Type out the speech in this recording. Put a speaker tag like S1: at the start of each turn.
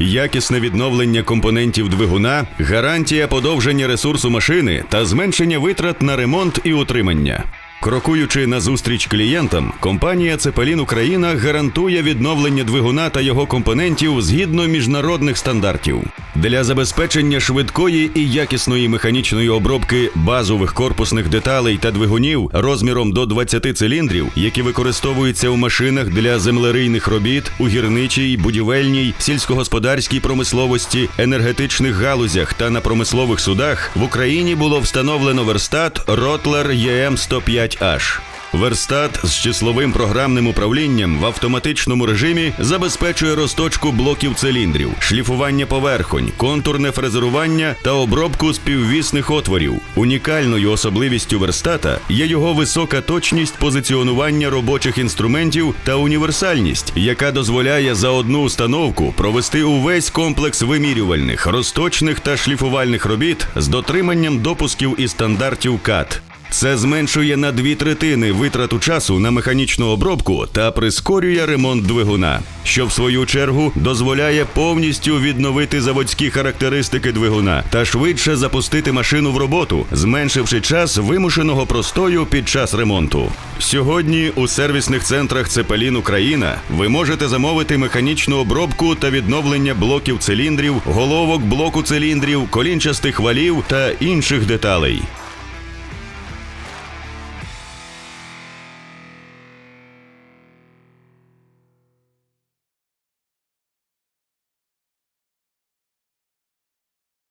S1: якісне відновлення компонентів двигуна, гарантія подовження ресурсу машини та зменшення витрат на ремонт і утримання. Крокуючи назустріч клієнтам, компанія Цепелін Україна гарантує відновлення двигуна та його компонентів згідно міжнародних стандартів. Для забезпечення швидкої і якісної механічної обробки базових корпусних деталей та двигунів розміром до 20 циліндрів, які використовуються у машинах для землерийних робіт у гірничій, будівельній, сільськогосподарській промисловості, енергетичних галузях та на промислових судах, в Україні було встановлено верстат Ротлер єм 105 h Верстат з числовим програмним управлінням в автоматичному режимі забезпечує розточку блоків циліндрів, шліфування поверхонь, контурне фрезерування та обробку співвісних отворів. Унікальною особливістю верстата є його висока точність позиціонування робочих інструментів та універсальність, яка дозволяє за одну установку провести увесь комплекс вимірювальних, розточних та шліфувальних робіт з дотриманням допусків і стандартів КАТ. Це зменшує на дві третини витрату часу на механічну обробку та прискорює ремонт двигуна, що в свою чергу дозволяє повністю відновити заводські характеристики двигуна та швидше запустити машину в роботу, зменшивши час вимушеного простою під час ремонту. Сьогодні у сервісних центрах Цепелін Україна ви можете замовити механічну обробку та відновлення блоків циліндрів, головок блоку циліндрів, колінчастих валів та інших деталей.